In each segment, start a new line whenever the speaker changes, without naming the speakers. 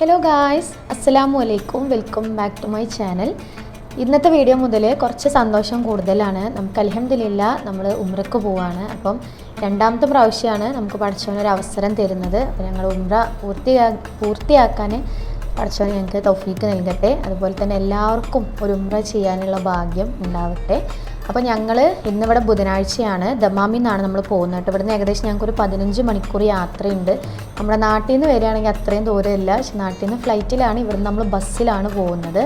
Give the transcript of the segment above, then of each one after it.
Hello guys അസ്സലാമു അലൈക്കും welcome back to my channel ഇന്നത്തെ വീഡിയോ മുതൽ കുറച്ച് സന്തോഷം കൂടുതലാണ്. നമുക്ക് അലഹമില്ല നമ്മൾ ഉമ്രക്ക് പോവാണ്. അപ്പം രണ്ടാമത്തെ പ്രാവശ്യമാണ് നമുക്ക് പഠിച്ചവനൊരു അവസരം തരുന്നത്. അപ്പോൾ ഞങ്ങൾ ഉമ്ര പൂർത്തിയാ പൂർത്തിയാക്കാൻ പഠിച്ചവൻ ഞങ്ങൾക്ക് തൗഫീക്ക് നൽകട്ടെ. അതുപോലെ തന്നെ എല്ലാവർക്കും ഒരു ഉമ്ര ചെയ്യാനുള്ള ഭാഗ്യം ഉണ്ടാവട്ടെ. അപ്പോൾ ഞങ്ങൾ ഇന്നിവിടെ ബുധനാഴ്ചയാണ്. ദമാമിൽ നിന്നാണ് നമ്മൾ പോകുന്നത് കേട്ടോ. ഇവിടുന്ന് ഏകദേശം ഞങ്ങൾക്ക് ഒരു പതിനഞ്ച് മണിക്കൂർ യാത്രയുണ്ട്. നമ്മുടെ നാട്ടിൽ നിന്ന് വരികയാണെങ്കിൽ അത്രയും ദൂരമില്ല. പക്ഷെ നാട്ടിൽ നിന്ന് ഫ്ലൈറ്റിലാണ് ഇവിടുന്ന് നമ്മൾ ബസ്സിലാണ് പോകുന്നത്.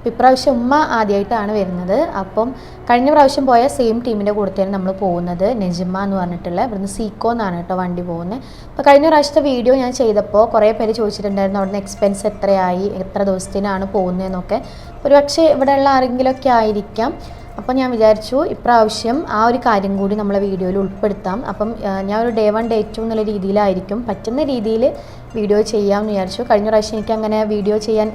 അപ്പോൾ ഇപ്രാവശ്യം ഉമ്മ ആദ്യമായിട്ടാണ് വരുന്നത്. അപ്പം കഴിഞ്ഞ പ്രാവശ്യം പോയ സെയിം ടീമിന്റെ കൂടത്തെയാണ് നമ്മൾ പോകുന്നത്. നെജിമ എന്ന് പറഞ്ഞിട്ടുള്ള ഇവിടുന്ന് സീക്കോ എന്നാണ് കേട്ടോ വണ്ടി പോകുന്നത് അപ്പോൾ കഴിഞ്ഞ പ്രാവശ്യത്തെ വീഡിയോ ഞാൻ ചെയ്തപ്പോൾ കുറേ പേര് ചോദിച്ചിട്ടുണ്ടായിരുന്നു അവിടുന്ന് എക്സ്പെൻസ് എത്രയായി? എത്ര ദിവസത്തിനാണ് പോകുന്നതെന്നൊക്കെ? ഒരു പക്ഷേ ഇവിടെയുള്ള ആരെങ്കിലുമൊക്കെ ആയിരിക്കാം. അപ്പോൾ ഞാൻ വിചാരിച്ചു ഇപ്രാവശ്യം ആ ഒരു കാര്യം കൂടി നമ്മളെ വീഡിയോയിൽ ഉൾപ്പെടുത്താം. അപ്പം ഞാൻ ഒരു ഡേ വൺ ഡേ ടു എന്നുള്ള രീതിയിലായിരിക്കും. പറ്റുന്ന രീതിയിൽ വീഡിയോ ചെയ്യാമെന്ന് വിചാരിച്ചു. കഴിഞ്ഞ പ്രാവശ്യം എനിക്ക് അങ്ങനെ വീഡിയോ ചെയ്യാൻ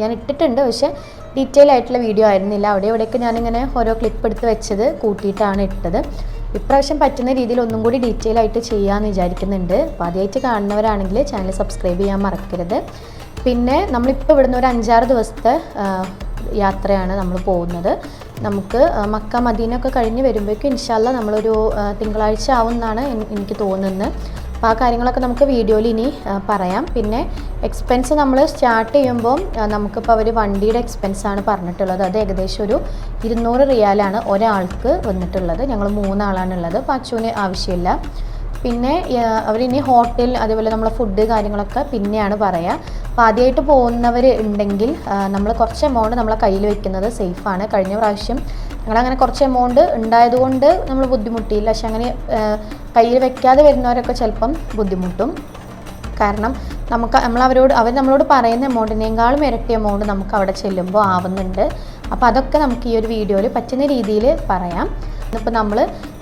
ഞാൻ ഇട്ടിട്ടുണ്ട്. പക്ഷേ ഡീറ്റെയിൽ ആയിട്ടുള്ള വീഡിയോ ആയിരുന്നില്ല. അവിടെ ഇവിടെയൊക്കെ ഞാനിങ്ങനെ ഓരോ ക്ലിപ്പ് എടുത്ത് വെച്ചത് കൂട്ടിയിട്ടാണ് ഇട്ടത്. ഇപ്രാവശ്യം പറ്റുന്ന രീതിയിൽ ഒന്നും കൂടി ഡീറ്റെയിൽ ആയിട്ട് ചെയ്യാമെന്ന് വിചാരിക്കുന്നുണ്ട്. അപ്പോൾ ആദ്യമായിട്ട് കാണുന്നവരാണെങ്കിൽ ചാനൽ സബ്സ്ക്രൈബ് ചെയ്യാൻ മറക്കരുത്. പിന്നെ നമ്മളിപ്പോൾ ഇവിടുന്ന് ഒരു അഞ്ചാറ് ദിവസത്തെ യാത്രയാണ് നമ്മൾ പോകുന്നത്. നമുക്ക് മക്ക മദീന ഒക്കെ കഴിഞ്ഞ് വരുമ്പോഴേക്കും ഇൻഷാല്ല നമ്മളൊരു തിങ്കളാഴ്ച ആവും എന്നാണ് എനിക്ക് തോന്നുന്നത്. അപ്പോൾ ആ കാര്യങ്ങളൊക്കെ നമുക്ക് വീഡിയോയിൽ ഇനി പറയാം. പിന്നെ എക്സ്പെൻസ് നമ്മൾ സ്റ്റാർട്ട് ചെയ്യുമ്പോൾ നമുക്കിപ്പോൾ അവർ വണ്ടിയുടെ എക്സ്പെൻസ് ആണ് പറഞ്ഞിട്ടുള്ളത്. അത് ഏകദേശം ഒരു ഇരുന്നൂറ് റിയാലാണ് ഒരാൾക്ക് വന്നിട്ടുള്ളത്. ഞങ്ങൾ മൂന്നാളാണുള്ളത് അപ്പോൾ അച്ചുവിന് ആവശ്യമില്ല. പിന്നെ അവരിനി ഹോട്ടൽ അതേപോലെ നമ്മളെ ഫുഡ് കാര്യങ്ങളൊക്കെ പിന്നെയാണ് പറയുക അപ്പോൾ ആദ്യമായിട്ട് പോകുന്നവർ ഉണ്ടെങ്കിൽ നമ്മൾ കുറച്ച് എമൗണ്ട് നമ്മളെ കയ്യിൽ വെക്കുന്നത് സേഫാണ് കഴിഞ്ഞ പ്രാവശ്യം ഞങ്ങളങ്ങനെ കുറച്ച് എമൗണ്ട് ഉണ്ടായതുകൊണ്ട് നമ്മൾ ബുദ്ധിമുട്ടിയില്ല. പക്ഷെ അങ്ങനെ കയ്യിൽ വെക്കാതെ വരുന്നവരൊക്കെ ചിലപ്പം ബുദ്ധിമുട്ടും. കാരണം നമുക്ക് നമ്മൾ അവരോട് അവർ നമ്മളോട് പറയുന്ന എമൗണ്ടിനേക്കാളും ഇരട്ടി എമൗണ്ട് നമുക്ക് അവിടെ ചെല്ലുമ്പോൾ ആവുന്നുണ്ട്. അപ്പോൾ അതൊക്കെ നമുക്ക് ഈ ഒരു വീഡിയോയിൽ പറ്റുന്ന രീതിയിൽ പറയാം. ഇന്നിപ്പോൾ നമ്മൾ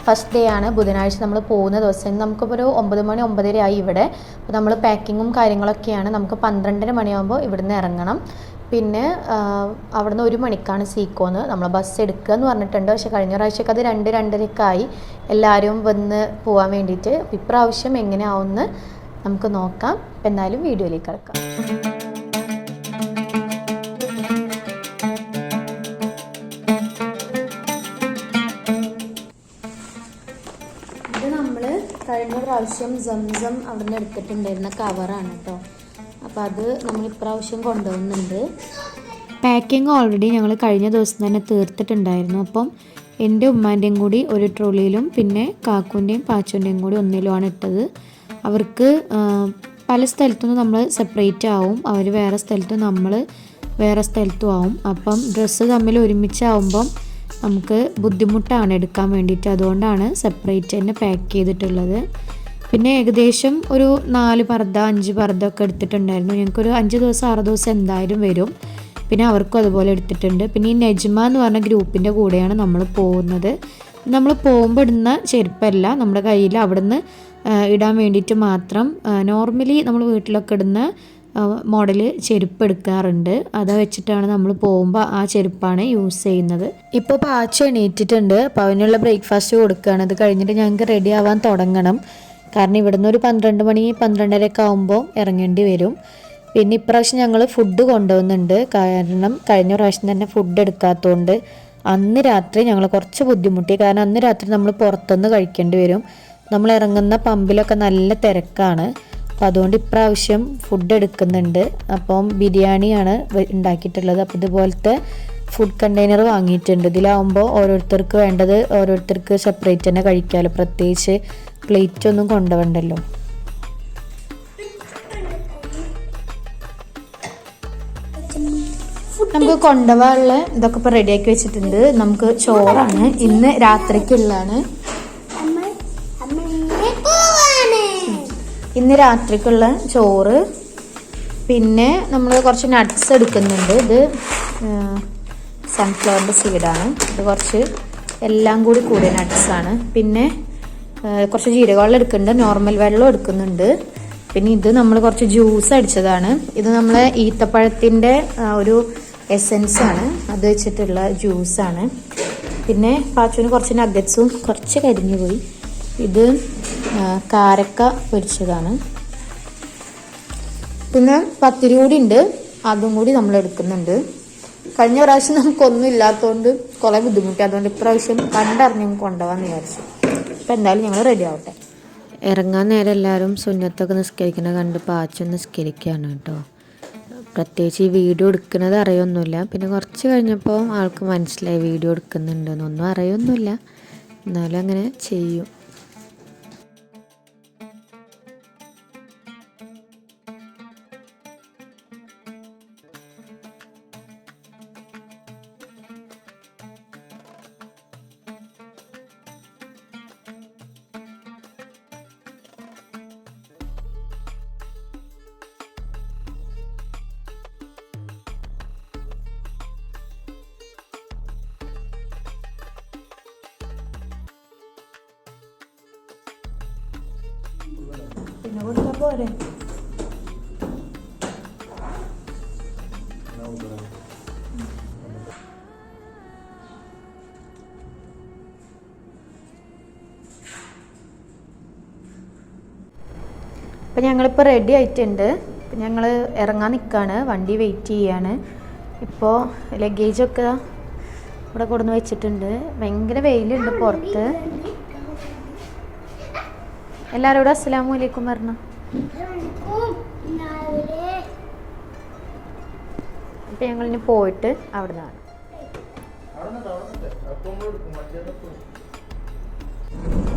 ഫസ്റ്റ് ഡേ ആണ് ബുധനാഴ്ച നമ്മൾ പോകുന്ന ദിവസം. നമുക്കിപ്പോൾ ഒരു ഒമ്പത് മണി ഒമ്പതര ആയി ഇവിടെ. അപ്പോൾ നമ്മൾ പാക്കിങ്ങും കാര്യങ്ങളൊക്കെയാണ്. നമുക്ക് പന്ത്രണ്ടര മണിയാകുമ്പോൾ ഇവിടുന്ന് ഇറങ്ങണം. പിന്നെ അവിടുന്ന് ഒരു മണിക്കാണ് സീക്കോന്ന് നമ്മൾ ബസ് എടുക്കുക എന്ന് പറഞ്ഞിട്ടുണ്ട്. പക്ഷേ കഴിഞ്ഞ പ്രാവശ്യമൊക്കെ അത് രണ്ട് രണ്ടരയൊക്കെ ആയി. എല്ലാവരും വന്ന് പോകാൻ വേണ്ടിയിട്ട് ഇപ്രാവശ്യം എങ്ങനെയാവുമെന്ന് നമുക്ക് നോക്കാം. എന്തായാലും വീഡിയോയിലേക്ക് കിടക്കാം. കഴിഞ്ഞ പ്രാവശ്യം സംസം അവിടുന്ന് എടുത്തിട്ടുണ്ടായിരുന്ന കവറാണ് കേട്ടോ അപ്പോൾ അത് നമ്മൾ ഇപ്രാവശ്യം കൊണ്ടുവന്നുണ്ട് പാക്കിംഗ് ഓൾറെഡി ഞങ്ങൾ കഴിഞ്ഞ ദിവസം തന്നെ തീർത്തിട്ടുണ്ടായിരുന്നു. അപ്പം എന്റെ ഉമ്മാന്റെയും കൂടി ഒരു ട്രോളിയിലും പിന്നെ കാക്കുന്റെയും പാച്ചുന്റെയും കൂടി ഒന്നിലുമാണ് ഇട്ടത്. അവർക്ക് പല സ്ഥലത്തുനിന്ന് നമ്മൾ സെപ്പറേറ്റ് ആവും. അവർ വേറെ സ്ഥലത്തും നമ്മൾ വേറെ സ്ഥലത്തും ആവും. അപ്പം ഡ്രസ്സ് തമ്മിൽ ഒരുമിച്ചാവുമ്പം നമുക്ക് ബുദ്ധിമുട്ടാണ് എടുക്കാൻ വേണ്ടിയിട്ട്. അതുകൊണ്ടാണ് സെപ്പറേറ്റ് തന്നെ പാക്ക് ചെയ്തിട്ടുള്ളത്. പിന്നെ ഏകദേശം ഒരു നാല് പർദ്ദ അഞ്ച് പർദ്ദ ഒക്കെ എടുത്തിട്ടുണ്ടായിരുന്നു. ഞങ്ങൾക്കൊരു അഞ്ച് ദിവസം ആറ് ദിവസം എന്തായാലും വരും. പിന്നെ അവർക്കും അതുപോലെ എടുത്തിട്ടുണ്ട്. പിന്നെ ഈ നെജ്മ എന്ന് പറഞ്ഞ ഗ്രൂപ്പിന്റെ കൂടെയാണ് നമ്മൾ പോകുന്നത്. നമ്മൾ പോകുമ്പോൾ ഇടുന്ന ചെരുപ്പല്ല നമ്മുടെ കയ്യിൽ അവിടുന്ന് ഇടാൻ വേണ്ടിയിട്ട് മാത്രം നോർമലി നമ്മൾ വീട്ടിലൊക്കെ ഇടുന്ന മോഡൽ ചെരുപ്പ് എടുക്കാറുണ്ട്. അത് വെച്ചിട്ടാണ് നമ്മൾ പോകുമ്പോൾ ആ ചെരുപ്പാണ് യൂസ് ചെയ്യുന്നത്. ഇപ്പോൾ പാച്ച എണീറ്റിട്ടുണ്ട്. അപ്പോൾ അവനുള്ള ബ്രേക്ക്ഫാസ്റ്റ് കൊടുക്കുകയാണ് അത് കഴിഞ്ഞിട്ട് ഞങ്ങൾക്ക് റെഡി ആവാൻ തുടങ്ങണം. കാരണം ഇവിടുന്ന് ഒരു പന്ത്രണ്ട് മണി പന്ത്രണ്ടരയൊക്കെ ആകുമ്പോൾ ഇറങ്ങേണ്ടി വരും. പിന്നെ ഇപ്രാവശ്യം ഞങ്ങൾ ഫുഡ് കൊണ്ടുവന്നുണ്ട് കാരണം കഴിഞ്ഞ പ്രാവശ്യം തന്നെ ഫുഡ് എടുക്കാത്തതുകൊണ്ട് അന്ന് രാത്രി ഞങ്ങൾ കുറച്ച് ബുദ്ധിമുട്ടി. കാരണം അന്ന് രാത്രി നമ്മൾ പുറത്തുനിന്ന് കഴിക്കേണ്ടി വരും. നമ്മൾ ഇറങ്ങുന്ന പമ്പിലൊക്കെ നല്ല തിരക്കാണ്. അപ്പം അതുകൊണ്ട് ഇപ്രാവശ്യം ഫുഡ് എടുക്കുന്നുണ്ട്. അപ്പം ബിരിയാണിയാണ് ഉണ്ടാക്കിയിട്ടുള്ളത്. അപ്പോൾ ഇതുപോലത്തെ ഫുഡ് കണ്ടെയ്നർ വാങ്ങിയിട്ടുണ്ട്. ഇതിലാവുമ്പോൾ ഓരോരുത്തർക്ക് വേണ്ടത് ഓരോരുത്തർക്ക് സെപ്പറേറ്റ് തന്നെ കഴിക്കാമല്ലോ പ്രത്യേകിച്ച് പ്ലേറ്റ് ഒന്നും കൊണ്ടുപോകണ്ടല്ലോ നമുക്ക് കൊണ്ടുപോകാനുള്ള ഇതൊക്കെ ഇപ്പോൾ റെഡിയാക്കി വെച്ചിട്ടുണ്ട്. നമുക്ക് ചോറാണ്. ഇന്ന് രാത്രിക്കുള്ളതാണ്. ഇന്ന് രാത്രിക്കുള്ള ചോറ്. പിന്നെ നമ്മൾ കുറച്ച് നട്ട്സ് എടുക്കുന്നുണ്ട്. ഇത് സൺഫ്ലവറിന്റെ സീഡാണ് ഇത് കുറച്ച് എല്ലാം കൂടി കൂടിയ നട്ട്സാണ് പിന്നെ കുറച്ച് ജീരകവെള്ളം എടുക്കുന്നുണ്ട്. നോർമൽ വെള്ളം എടുക്കുന്നുണ്ട്. പിന്നെ ഇത് നമ്മൾ കുറച്ച് ജ്യൂസ് അടിച്ചതാണ്. ഇത് നമ്മൾ ഈത്തപ്പഴത്തിന്റെ ഒരു എസെൻസ് ആണ്. അത് വെച്ചിട്ടുള്ള ജ്യൂസാണ് പിന്നെ പാച്ചുവിന് കുറച്ച് നഗറ്റ്സും കുറച്ച് കരിഞ്ഞു പോയി. ഇത് കാരക്ക പൊരിച്ചതാണ്. പിന്നെ പത്തിരി കൂടി ഉണ്ട്. അതും കൂടി നമ്മൾ എടുക്കുന്നുണ്ട്. കഴിഞ്ഞ പ്രാവശ്യം നമുക്കൊന്നും ഇല്ലാത്തതുകൊണ്ട് കുറേ ബുദ്ധിമുട്ടി. അതുകൊണ്ട് ഇപ്രാവശ്യം കണ്ടറിഞ്ഞ് കൊണ്ടുപോകാൻ വിചാരിച്ചു. അപ്പം എന്തായാലും ഞങ്ങൾ റെഡി ആവട്ടെ. ഇറങ്ങാൻ നേരം എല്ലാവരും സുന്നത്തൊക്കെ നിസ്കരിക്കണ കണ്ട് പാച്ചും നിസ്കരിക്കുകയാണ് കേട്ടോ. പ്രത്യേകിച്ച് ഈ വീഡിയോ എടുക്കുന്നത് അറിയൊന്നുമില്ല. പിന്നെ കുറച്ച് കഴിഞ്ഞപ്പോൾ ആൾക്ക് മനസ്സിലായി വീഡിയോ എടുക്കുന്നുണ്ടെന്നൊന്നും അറിയൊന്നുമില്ല. എന്നാലും അങ്ങനെ ചെയ്യും. പിന്നെ കൊടുത്താൽ പോരെ. അപ്പം ഞങ്ങളിപ്പോൾ റെഡി ആയിട്ടുണ്ട്. അപ്പം ഞങ്ങൾ ഇറങ്ങാൻ നിൽക്കുകയാണ് വണ്ടി വെയിറ്റ് ചെയ്യാണ്. ഇപ്പോൾ ലഗേജൊക്കെ ഇവിടെ കൊടുന്ന് വെച്ചിട്ടുണ്ട്. ഭയങ്കര വെയിലുണ്ട് പുറത്ത്. എല്ലാവരോടും അസ്സലാമു അലൈക്കും പറഞ്ഞു. അപ്പം ഞങ്ങളിനി പോയിട്ട് അവിടെ നിന്നാണ് ഇപ്പോൾ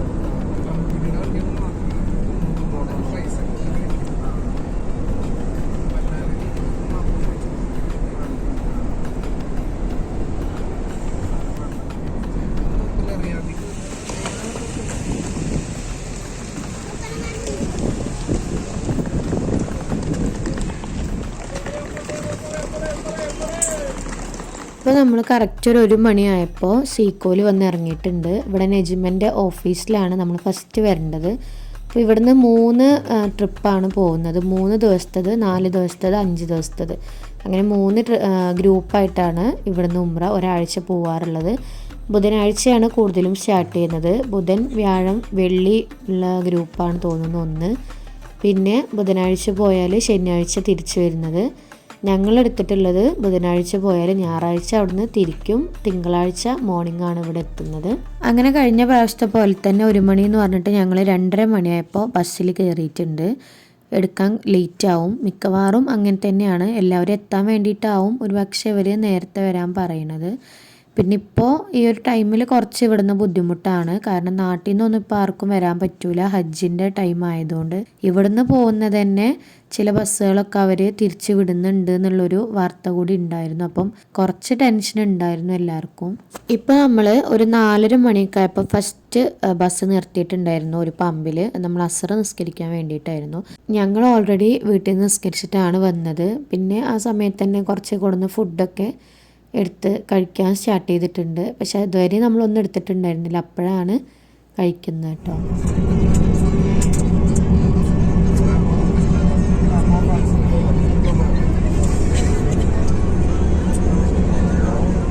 നമ്മൾ കറക്റ്റ് ഒരു ഒരു മണിയായപ്പോൾ സീക്കോൽ വന്ന് ഇറങ്ങിയിട്ടുണ്ട്. ഇവിടെ നെജിമെന്റെ ഓഫീസിലാണ് നമ്മൾ ഫസ്റ്റ് വരേണ്ടത്. അപ്പോൾ ഇവിടുന്ന് മൂന്ന് ട്രിപ്പാണ് പോകുന്നത്. മൂന്ന് ദിവസത്തത് നാല് ദിവസത്തത് അഞ്ച് ദിവസത്തത്. അങ്ങനെ മൂന്ന് ഗ്രൂപ്പായിട്ടാണ് ഇവിടുന്ന് ഉമ്ര ഒരാഴ്ച പോവാറുള്ളത്. ബുധനാഴ്ചയാണ് കൂടുതലും സ്റ്റാർട്ട് ചെയ്യുന്നത്. ബുധൻ വ്യാഴം വെള്ളി ഉള്ള ഗ്രൂപ്പാണ് തോന്നുന്നു ഒന്ന്. പിന്നെ ബുധനാഴ്ച പോയാൽ ശനിയാഴ്ച തിരിച്ചു വരുന്നത്. ഞങ്ങൾ എടുത്തിട്ടുള്ളത് ബുധനാഴ്ച പോയാൽ ഞായറാഴ്ച അവിടുന്ന് തിരിക്കും. തിങ്കളാഴ്ച മോർണിംഗ് ആണ് ഇവിടെ എത്തുന്നത്. അങ്ങനെ കഴിഞ്ഞ പ്രാവശ്യത്തെ പോലെ തന്നെ ഒരു മണി എന്ന് പറഞ്ഞിട്ട് ഞങ്ങൾ രണ്ടര മണിയായപ്പോൾ ബസ്സിൽ കയറിയിട്ടുണ്ട് എടുക്കാൻ ലേറ്റ് ആവും. മിക്കവാറും അങ്ങനെ തന്നെയാണ്. എല്ലാവരും എത്താൻ വേണ്ടിയിട്ടാവും ഒരു പക്ഷേ ഇവർ നേരത്തെ വരാൻ പറയണത്. പിന്നെ ഇപ്പോൾ ഈ ഒരു ടൈമിൽ കുറച്ച് ഇവിടുന്ന് ബുദ്ധിമുട്ടാണ്. കാരണം നാട്ടിൽ നിന്നൊന്നും ഇപ്പോൾ ആർക്കും വരാൻ പറ്റൂല. ഹജ്ജിന്റെ ടൈം ആയതുകൊണ്ട്. ഇവിടുന്ന് പോകുന്നത് തന്നെ ചില ബസ്സുകളൊക്കെ അവർ തിരിച്ചു വിടുന്നുണ്ട് എന്നുള്ളൊരു വാർത്ത കൂടി ഉണ്ടായിരുന്നു. അപ്പം കുറച്ച് ടെൻഷൻ ഉണ്ടായിരുന്നു എല്ലാവർക്കും ഇപ്പം നമ്മൾ ഒരു നാലര മണിയൊക്കെ ഫസ്റ്റ് ബസ് നിർത്തിയിട്ടുണ്ടായിരുന്നു ഒരു പമ്പിൽ നമ്മൾ അസറ നിസ്കരിക്കാൻ വേണ്ടിയിട്ടായിരുന്നു. ഞങ്ങൾ ഓൾറെഡി വീട്ടിൽ നിന്ന് നിസ്കരിച്ചിട്ടാണ് വന്നത്. പിന്നെ ആ സമയത്ത് തന്നെ കുറച്ച് കൊടുന്ന ഫുഡൊക്കെ എടുത്ത് കഴിക്കാൻ സ്റ്റാർട്ട് ചെയ്തിട്ടുണ്ട്. പക്ഷെ അതുവരെ നമ്മളൊന്നും എടുത്തിട്ടുണ്ടായിരുന്നില്ല. അപ്പോഴാണ് കഴിക്കുന്നത് കേട്ടോ.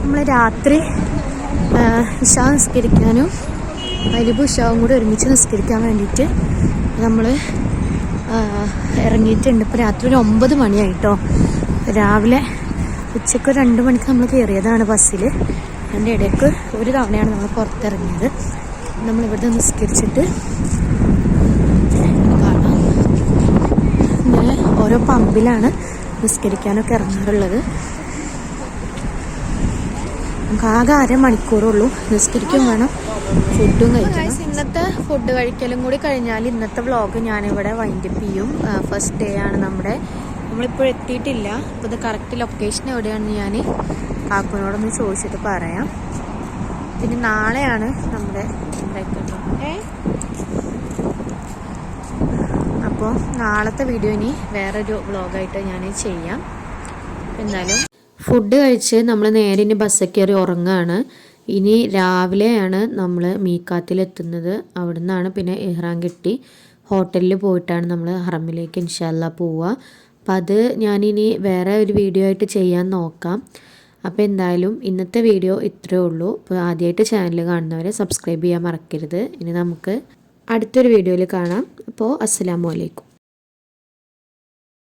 നമ്മൾ രാത്രി ഇഷാ നിസ്കരിക്കാനും മരിബും ഇഷാവും കൂടി ഒരുമിച്ച് നിസ്കരിക്കാൻ വേണ്ടിയിട്ട് നമ്മൾ ഇറങ്ങിയിട്ടുണ്ട്. ഇപ്പോൾ രാത്രി ഒരു ഒമ്പത് മണിയായിട്ടോ രാവിലെ ഉച്ചയ്ക്ക് ഒരു രണ്ട് മണിക്ക് നമ്മൾ കയറിയതാണ് ബസ്സിൽ അതിന്റെ ഇടയ്ക്ക് ഒരു തവണയാണ് നമ്മൾ പുറത്തിറങ്ങിയത്. നമ്മൾ ഇവിടെ നിസ്കരിച്ചിട്ട് കാണാം. ഇങ്ങനെ ഓരോ പമ്പിലാണ് നിസ്കരിക്കാനൊക്കെ ഇറങ്ങാറുള്ളത്. നമുക്ക് ആകെ അര മണിക്കൂറുള്ളൂ നിസ്കരിക്കും വേണം ഫുഡും കഴിക്കാം ഇന്നത്തെ ഫുഡ് കഴിക്കലും കൂടി കഴിഞ്ഞാൽ ഇന്നത്തെ വ്ളോഗ് ഞാനിവിടെ വൈൻഡപ്പ് ചെയ്യും. ഫസ്റ്റ് ഡേ ആണ് നമ്മുടെ നമ്മളിപ്പോൾ എത്തിയിട്ടില്ല. അപ്പോൾ ഇത് കറക്റ്റ് ലൊക്കേഷൻ എവിടെയാണെന്ന് ഞാൻ കാക്കുവിനോടൊന്ന് ചോദിച്ചിട്ട് പറയാം. പിന്നെ നാളെയാണ് നമ്മുടെ ഉണ്ടാക്കുന്നത് അപ്പോൾ നാളത്തെ വീഡിയോ ഇനി വേറൊരു വ്ളോഗായിട്ട് ഞാൻ ചെയ്യാം. എന്നാലും ഫുഡ് കഴിച്ച് നമ്മൾ നേരെ ഇനി ബസ്സിൽ കയറി ഉറങ്ങുകയാണ് ഇനി രാവിലെയാണ് നമ്മൾ മീക്കാത്തിലെത്തുന്നത്. അവിടെ നിന്നാണ് പിന്നെ ഇഹ്റാൻ കെട്ടി. ഹോട്ടലിൽ പോയിട്ടാണ് നമ്മൾ ഹറമിലേക്ക് ഇൻഷാല്ല പോവുക. അപ്പം അത് ഞാനിനി വേറെ ഒരു വീഡിയോ ആയിട്ട് ചെയ്യാൻ നോക്കാം. അപ്പോൾ എന്തായാലും ഇന്നത്തെ വീഡിയോ ഇത്രയേ ഉള്ളൂ. അപ്പോൾ ആദ്യമായിട്ട് ചാനൽ കാണുന്നവരെ സബ്സ്ക്രൈബ് ചെയ്യാൻ മറക്കരുത്. ഇനി നമുക്ക് അടുത്തൊരു വീഡിയോയിൽ കാണാം. അപ്പോൾ അസ്സാം വലൈക്കും